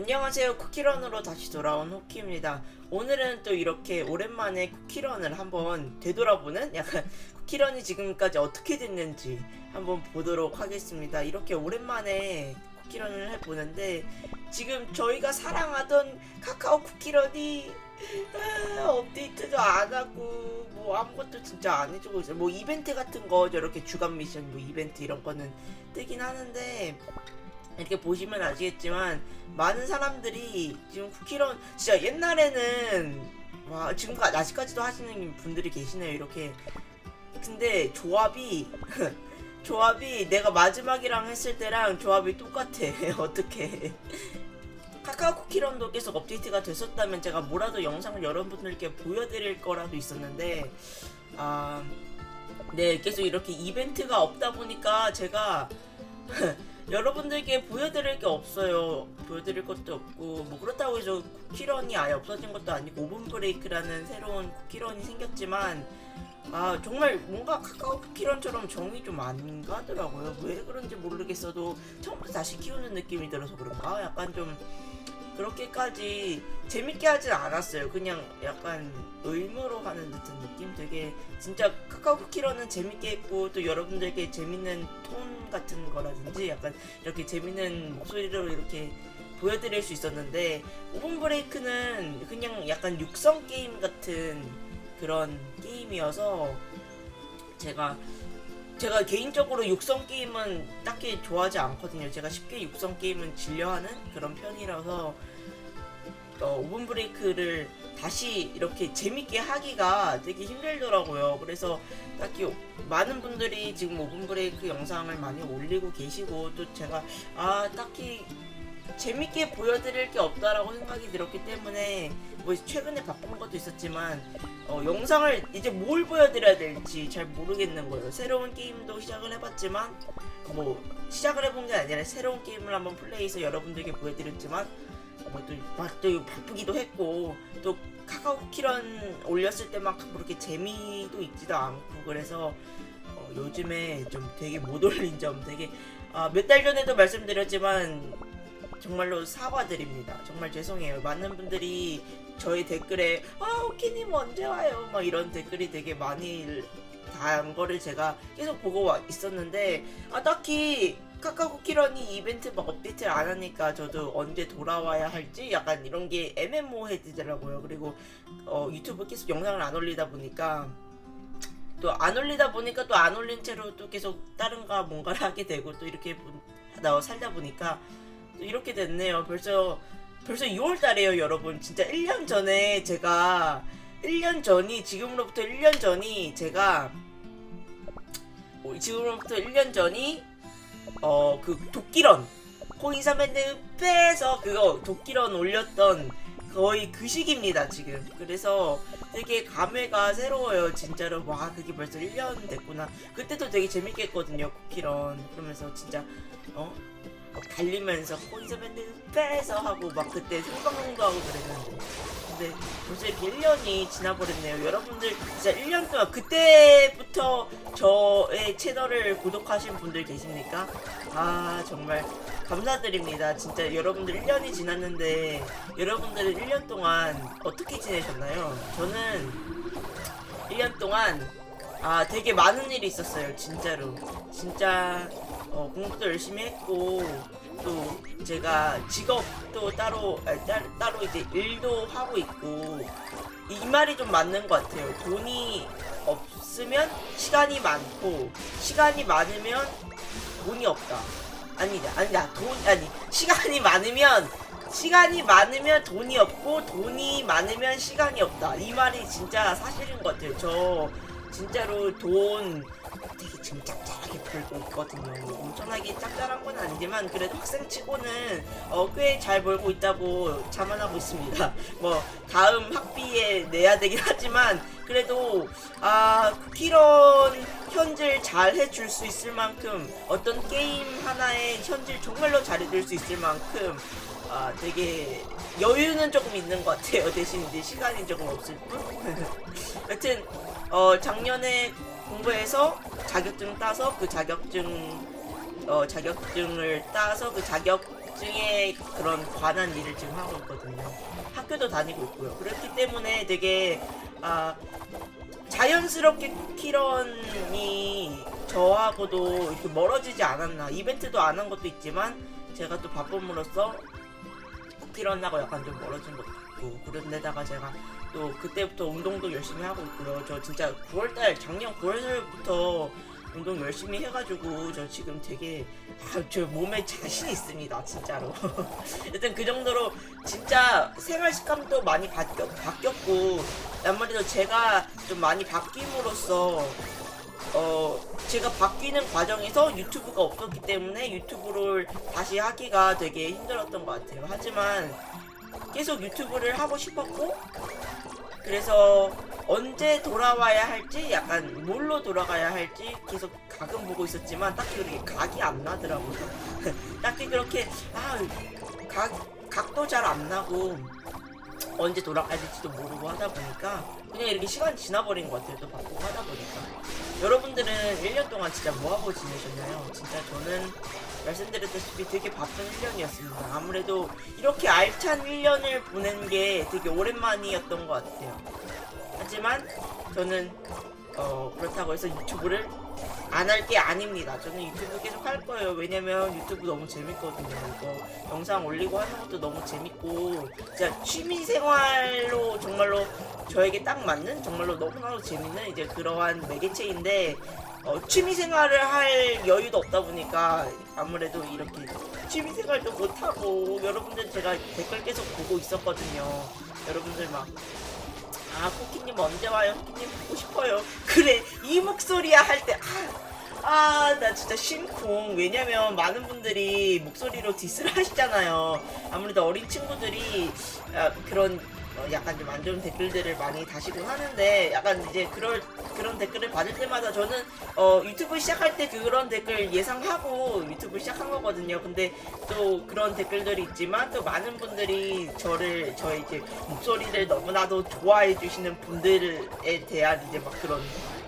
안녕하세요. 쿠키런으로 다시 돌아온 호키입니다. 오늘은 또 이렇게 오랜만에 쿠키런을 한번 되돌아보는 약간 쿠키런이 지금까지 어떻게 됐는지 한번 보도록 하겠습니다. 이렇게 오랜만에 쿠키런을 해보는데 지금 저희가 사랑하던 카카오 쿠키런이 아, 업데이트도 안 하고 뭐 아무것도 진짜 안 해주고. 뭐 이벤트 같은 거 저렇게 주간 미션 뭐 이벤트 이런 거는 뜨긴 하는데 이렇게 보시면 아시겠지만 많은 사람들이 지금 쿠키런 진짜 옛날에는 와 지금까지 아직까지도 하시는 분들이 계시네요 이렇게. 근데 조합이 조합이 내가 마지막이랑 했을 때랑 조합이 똑같아 어떻게. 카카오 쿠키런도 계속 업데이트가 됐었다면 제가 뭐라도 영상을 여러분들께 보여드릴 거라도 있었는데 아 네, 계속 이렇게 이벤트가 없다 보니까 제가 여러분들께 보여드릴 게 없어요. 보여드릴 것도 없고 뭐 그렇다고 해서 쿠키런이 아예 없어진 것도 아니고 오븐 브레이크라는 새로운 쿠키런이 생겼지만 아 정말 뭔가 카카오 쿠키런처럼 정이 좀 안 가더라고요. 왜 그런지 모르겠어도 처음부터 다시 키우는 느낌이 들어서 그런가? 약간 좀 그렇게까지 재밌게 하진 않았어요. 그냥 약간 의무로 하는 듯한 느낌? 되게 진짜 카카오 쿠키런은 재밌게 했고 또 여러분들께 재밌는 톤 같은 거라든지 약간 이렇게 재밌는 목소리로 이렇게 보여드릴 수 있었는데 오븐 브레이크는 그냥 약간 육성 게임 같은 그런 게임이어서 제가 제가 개인적으로 육성 게임은 딱히 좋아하지 않거든요. 제가 쉽게 육성 게임은 질려하는 그런 편이라서 어, 오븐 브레이크를 다시 이렇게 재밌게 하기가 되게 힘들더라고요. 그래서 딱히 많은 분들이 지금 오븐 브레이크 영상을 많이 올리고 계시고 또 제가 아 딱히 재밌게 보여드릴 게 없다라고 생각이 들었기 때문에 뭐 최근에 바꾼 것도 있었지만 어, 영상을 이제 뭘 보여드려야 될지 잘 모르겠는 거예요. 새로운 게임도 시작을 해봤지만 뭐 시작을 해본 게 아니라 새로운 게임을 한번 플레이해서 여러분들께 보여드렸지만 뭐또 바쁘기도 했고 또 카카오 쿠키런 올렸을 때만큼 그렇게 재미도 있지도 않고 그래서 어, 요즘에 좀 되게 못 올린 점 되게 아, 몇 달 전에도 말씀드렸지만 정말로 사과드립니다. 정말 죄송해요. 많은 분들이 저희 댓글에 아 오키님 언제 와요? 막 이런 댓글이 되게 많이 단 거를 제가 계속 보고 와- 있었는데 아 딱히 카카오 쿠키런이 이벤트 막 업데이트를 안 하니까 저도 언제 돌아와야 할지 약간 이런 게 애매모호해지더라고요. 그리고 어, 유튜브 계속 영상을 안 올리다 보니까 또 안 올리다 보니까 또 안 올린 채로 또 계속 다른가 뭔가를 하게 되고 또 이렇게 보- 하다 살다 보니까 또 이렇게 됐네요. 벌써 벌써 2월 달이에요, 여러분. 진짜 1년 전에 제가 1년 전이 지금으로부터 1년 전이 제가 어, 지금으로부터 1년 전이 어 그 도끼런 코인사맨드 빼서 그거 도끼런 올렸던 거의 그 시기입니다 지금. 그래서 되게 감회가 새로워요 진짜로. 와 그게 벌써 1년 됐구나. 그때도 되게 재밌게 했거든요 쿠키런. 그러면서 진짜 어? 막 달리면서 코인사맨드 빼서 하고 막 그때 생방송도 하고 그랬는데 근데 벌써 이렇게 1년이 지나버렸네요 여러분들 진짜 1년 동안 그때부터 저의 채널을 구독하신 분들 계십니까? 아 정말 감사드립니다. 진짜 여러분들 1년이 지났는데 여러분들은 1년 동안 어떻게 지내셨나요? 저는 1년 동안 아 되게 많은 일이 있었어요. 진짜로. 진짜 어, 공부도 열심히 했고 또 제가 직업도 따로 아니, 따, 따로 이제 일도 하고 있고 이 말이 좀 맞는 것 같아요. 돈이 없으면 시간이 많고 시간이 많으면 돈이 없다. 아니다, 아니다. 돈 아니 시간이 많으면 시간이 많으면 돈이 없고 돈이 많으면 시간이 없다. 이 말이 진짜 사실인 것 같아요. 저 진짜로 돈 되게 지금 짭짤하게 벌고 있거든요. 뭐 엄청나게 짭짤한 건 아니지만 그래도 학생치고는 어, 꽤 잘 벌고 있다고 자만하고 있습니다. 뭐 다음 학비에 내야 되긴 하지만 그래도 아 쿠키런 현질 잘 해줄 수 있을 만큼 어떤 게임 하나에 현질 정말로 잘해줄 수 있을 만큼 아 되게 여유는 조금 있는 것 같아요. 대신 이제 시간이 조금 없을 뿐. 여튼 어 작년에 공부해서 자격증 따서 그 자격증 어 자격증을 따서 그 자격 자격증에 그런 관한 일을 지금 하고 있거든요. 학교도 다니고 있고요. 그렇기 때문에 되게 아 자연스럽게 쿠키런이 저하고도 이렇게 멀어지지 않았나. 이벤트도 안 한 것도 있지만 제가 또 바쁨으로써 쿠키런하고 약간 좀 멀어진 것도 있고 그런데다가 제가 또 그때부터 운동도 열심히 하고 있고요. 저 진짜 9월달 작년 9월부터 운동 열심히 해가지고 저 지금 되게 아, 저 몸에 자신 있습니다 진짜로 일단 그 정도로 진짜 생활 습관도 많이 바뀌었, 바뀌었고 아무래도 제가 좀 많이 바뀜으로써 어 제가 바뀌는 과정에서 유튜브가 없었기 때문에 유튜브를 다시 하기가 되게 힘들었던 것 같아요 하지만 계속 유튜브를 하고 싶었고 그래서 언제 돌아와야 할지 약간 뭘로 돌아가야 할지 계속 각은 보고 있었지만 딱히 그렇게 각이 안 나더라고요. 딱히 그렇게 아 각 각도 잘 안 나고 언제 돌아가야 될지도 모르고 하다 보니까 그냥 이렇게 시간이 지나버린 것 같아요. 또 바쁘고 하다 보니까 여러분들은 1년 동안 진짜 뭐하고 지내셨나요? 진짜 저는 말씀드렸다시피 되게 바쁜 1년이었습니다. 아무래도 이렇게 알찬 1년을 보낸 게 되게 오랜만이었던 것 같아요. 하지만 저는 어, 그렇다고 해서 유튜브를 안 할 게 아닙니다. 저는 유튜브 계속 할 거예요. 왜냐면 유튜브 너무 재밌거든요. 이거 영상 올리고 하는 것도 너무 재밌고 진짜 취미 생활로 정말로 저에게 딱 맞는 정말로 너무나도 재밌는 이제 그러한 매개체인데 어, 취미 생활을 할 여유도 없다 보니까 아무래도 이렇게 취미 생활도 못 하고 여러분들 제가 댓글 계속 보고 있었거든요. 여러분들 막 아, 코키님 언제 와요? 코키님 보고 싶어요. 그래, 이 목소리야 할 때, 아, 아, 나 진짜 심쿵. 왜냐면 많은 분들이 목소리로 디스를 하시잖아요. 아무래도 어린 친구들이 아, 그런 어, 약간 좀 안 좋은 댓글들을 많이 다시고 하는데 약간 이제 그럴 그런 댓글을 받을 때마다 저는 어, 유튜브 시작할 때 그런 댓글 예상하고 유튜브 시작한 거거든요. 근데 또 그런 댓글들이 있지만 또 많은 분들이 저를 저의 이제 목소리를 너무나도 좋아해 주시는 분들에 대한 이제 막 그런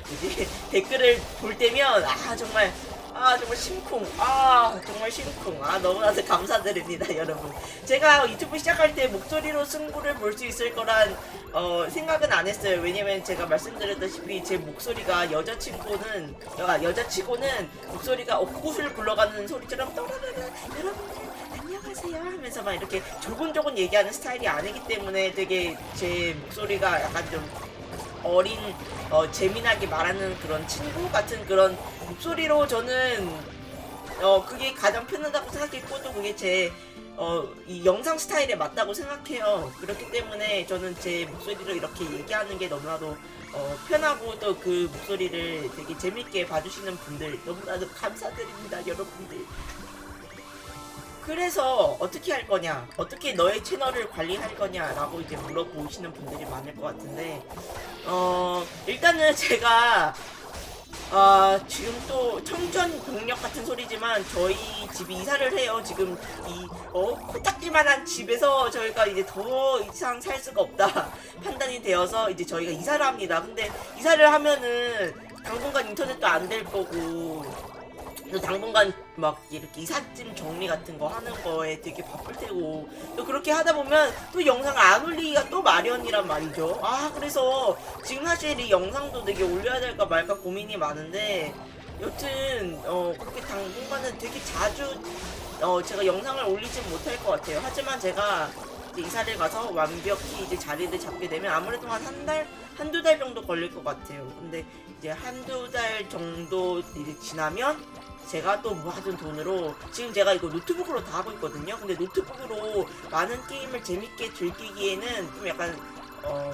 뭐지 댓글을 볼 때면 아 정말 아 정말 심쿵. 아 정말 심쿵. 아 너무나도 감사드립니다 여러분. 제가 유튜브 시작할 때 목소리로 승부를 볼 수 있을 거란 어, 생각은 안 했어요. 왜냐면 제가 말씀드렸다시피 제 목소리가 여자친구는 아, 여자치고는 목소리가 옥구슬 굴러가는 소리처럼 떠라라라 여러분들 안녕하세요 하면서 막 이렇게 조곤조곤 얘기하는 스타일이 아니기 때문에 되게 제 목소리가 약간 좀 어린 어, 재미나게 말하는 그런 친구 같은 그런 목소리로 저는 어 그게 가장 편하다고 생각했고 또 그게 제 어, 이 영상 스타일에 맞다고 생각해요. 그렇기 때문에 저는 제 목소리로 이렇게 얘기하는 게 너무나도 어, 편하고 또 그 목소리를 되게 재밌게 봐주시는 분들 너무나도 감사드립니다, 여러분들. 그래서 어떻게 할 거냐, 어떻게 너의 채널을 관리할 거냐라고 이제 물어보시는 분들이 많을 것 같은데, 어, 일단은 제가 아 지금 또 청천 공력 같은 소리지만 저희 집이 이사를 해요. 지금 이 어 코딱지만한 집에서 저희가 이제 더 이상 살 수가 없다 판단이 되어서 이제 저희가 이사를 합니다. 근데 이사를 하면은 당분간 인터넷도 안 될 거고 또 당분간 막 이렇게 이삿짐 정리 같은 거 하는 거에 되게 바쁠 테고 또 그렇게 하다 보면 또 영상을 안 올리기가 또 마련이란 말이죠. 아 그래서 지금 사실 이 영상도 되게 올려야 될까 말까 고민이 많은데 여튼 어 그렇게 당분간은 되게 자주 어 제가 영상을 올리진 못할 것 같아요. 하지만 제가 이사를 가서 완벽히 이제 자리를 잡게 되면 아무래도 한 한 달, 한두 달 정도 걸릴 것 같아요. 근데 이제 한두 달 정도 이제 지나면 제가 또 모아둔 돈으로 지금 제가 이거 노트북으로 다 하고 있거든요. 근데 노트북으로 많은 게임을 재밌게 즐기기에는 좀 약간 어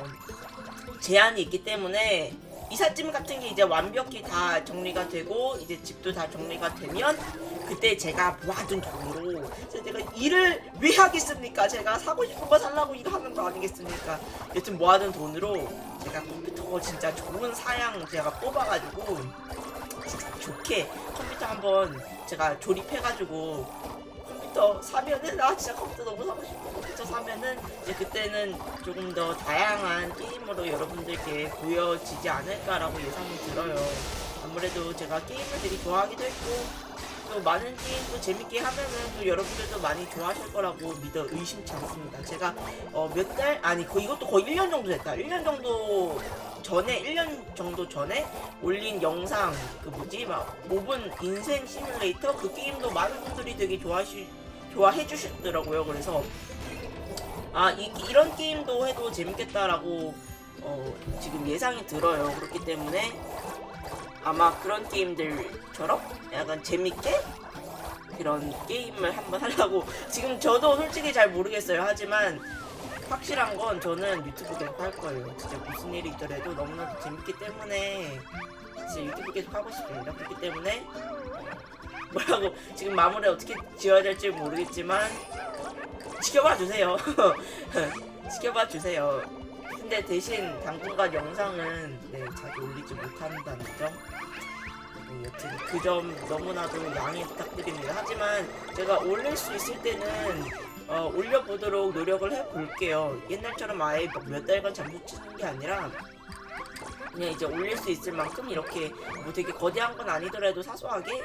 제한이 있기 때문에 이삿짐 같은 게 이제 완벽히 다 정리가 되고 이제 집도 다 정리가 되면 그때 제가 모아둔 돈으로 제가 일을 왜 하겠습니까? 제가 사고 싶은 거 살라고 일하는 거 아니겠습니까? 여튼 모아둔 돈으로 제가 컴퓨터 진짜 좋은 사양 제가 뽑아가지고 좋게 컴퓨터 한번 제가 조립해가지고 컴퓨터 사면은 아 진짜 컴퓨터 너무 사고 싶어 컴퓨터 사면은 이제 그때는 조금 더 다양한 게임으로 여러분들께 보여지지 않을까라고 예상이 들어요. 아무래도 제가 게임을 되게 좋아하기도 했고 또 많은 게임도 재밌게 하면은 또 여러분들도 많이 좋아하실 거라고 믿어 의심치 않습니다. 제가 어, 몇 달 아니 거 이것도 거의 1년 정도 됐다. 1년 정도 전에 1년 정도 전에 올린 영상 그 뭐지 막 5분 인생 시뮬레이터 그 게임도 많은 분들이 되게 좋아하시 좋아해 주시더라고요. 그래서 아 이, 이런 게임도 해도 재밌겠다라고 어, 지금 예상이 들어요. 그렇기 때문에 아마 그런 게임들처럼 약간 재밌게 그런 게임을 한번 하려고 지금 저도 솔직히 잘 모르겠어요. 하지만 확실한 건 저는 유튜브 계속 할 거예요. 진짜 무슨 일이 있더라도 너무나도 재밌기 때문에 진짜 유튜브 계속 하고 싶습니다. 그렇기 때문에 뭐라고 지금 마무리 어떻게 지어야 될지 모르겠지만 지켜봐 주세요. 지켜봐 주세요. 근데 대신 당분간 영상은 네, 자주 올리지 못한다는 점. 뭐 여튼 그 점 너무나도 양해 부탁드립니다. 하지만 제가 올릴 수 있을 때는 어, 올려보도록 노력을 해볼게요. 옛날처럼 아예 막몇 달간 잠수 치는 게 아니라 그냥 이제 올릴 수 있을 만큼 이렇게 뭐 되게 거대한 건 아니더라도 사소하게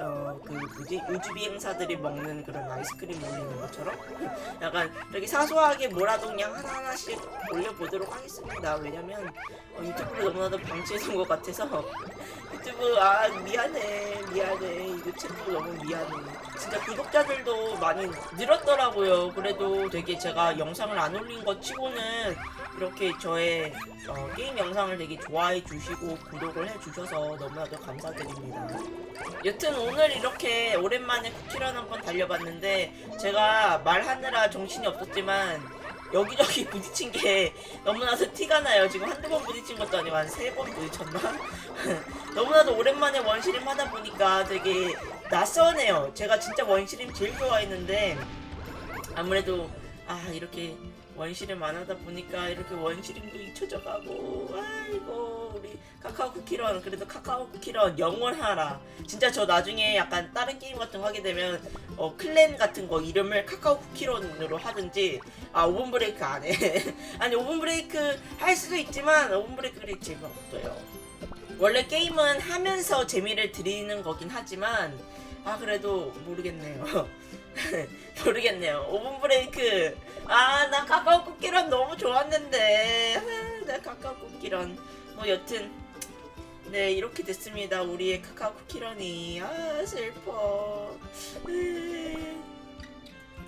어 그 뭐지? 우주 비행사들이 먹는 그런 아이스크림 올리는 것처럼? 약간 이렇게 사소하게 뭐라도 그냥 하나 하나씩 올려보도록 하겠습니다. 왜냐면 어, 유튜브를 너무나도 방치해둔 것 같아서. 유튜브 아 미안해 미안해. 챗도 너무 미안해. 진짜 구독자들도 많이 늘었더라고요. 그래도 되게 제가 영상을 안 올린 것 치고는 이렇게 저의 어, 게임 영상을 되게 좋아 해 주시고 구독을 해 주셔서 너무나도 감사드립니다. 여튼 오늘 이렇게 오랜만에 쿠키런 한번 달려봤는데 제가 말하느라 정신이 없었지만 여기저기 부딪힌 게 너무나도 티가 나요. 지금 한두 번 부딪힌 것도 아니고 한 세 번 부딪혔나? 너무나도 오랜만에 원시림 하다 보니까 되게 낯서네요. 제가 진짜 원시림 제일 좋아했는데 아무래도 아 이렇게 원시림 안 하다 보니까 이렇게 원시림도 잊혀져 가고 아이고 우리 카카오 쿠키런 그래도 카카오 쿠키런 영원하라. 진짜 저 나중에 약간 다른 게임 같은 거 하게 되면 어 클랜 같은 거 이름을 카카오 쿠키런으로 하든지 아 오븐 브레이크 안 해. 아니 오븐 브레이크 할 수도 있지만 오븐 브레이크를 재미없어요. 원래 게임은 하면서 재미를 드리는 거긴 하지만 아 그래도 모르겠네요 모르겠네요. 오븐 브레이크. 아, 나 카카오 쿠키런 너무 좋았는데. 아, 나 카카오 쿠키런. 뭐 여튼 네 이렇게 됐습니다. 우리의 카카오 쿠키런이. 아 슬퍼. 으.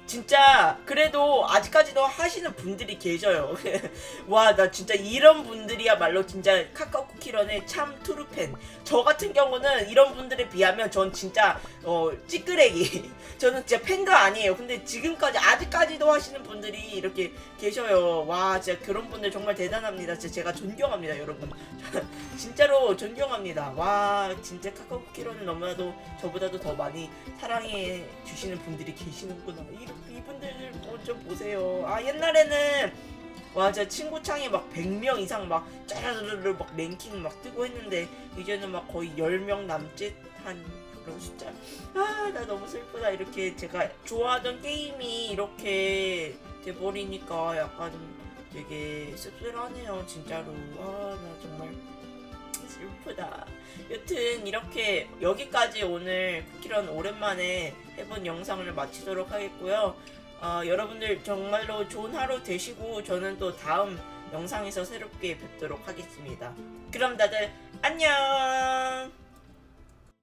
진짜 그래도 아직까지도 하시는 분들이 계셔요. 와 나 진짜 이런 분들이야말로 진짜 카카오 쿠키런의 참 트루팬. 저 같은 경우는 이런 분들에 비하면 전 진짜 어 찌끄레기. 저는 진짜 팬도 아니에요. 근데 지금까지 아직까지도 하시는 분들이 이렇게 계셔요. 와 진짜 그런 분들 정말 대단합니다. 진짜 제가 존경합니다, 여러분. 진짜로 존경합니다. 와 진짜 카카오 쿠키런을 너무나도 저보다도 더 많이 사랑해 주시는 분들이 계시는구나. 이, 이분들 좀 보세요. 아 옛날에는 와, 진짜 친구 창에 막 100명 이상 막 짜르르르 막 랭킹 막 뜨고 했는데 이제는 막 거의 10명 남짓 한 그런 숫자. 아, 나 너무 슬프다. 이렇게 제가 좋아하던 게임이 이렇게 돼버리니까 약간 되게 씁쓸하네요, 진짜로. 아, 나 정말 슬프다. 여튼 이렇게 여기까지 오늘 쿠키런 오랜만에 해본 영상을 마치도록 하겠고요. 어, 여러분들 정말로 좋은 하루 되시고 저는 또 다음 영상에서 새롭게 뵙도록 하겠습니다. 그럼 다들 안녕!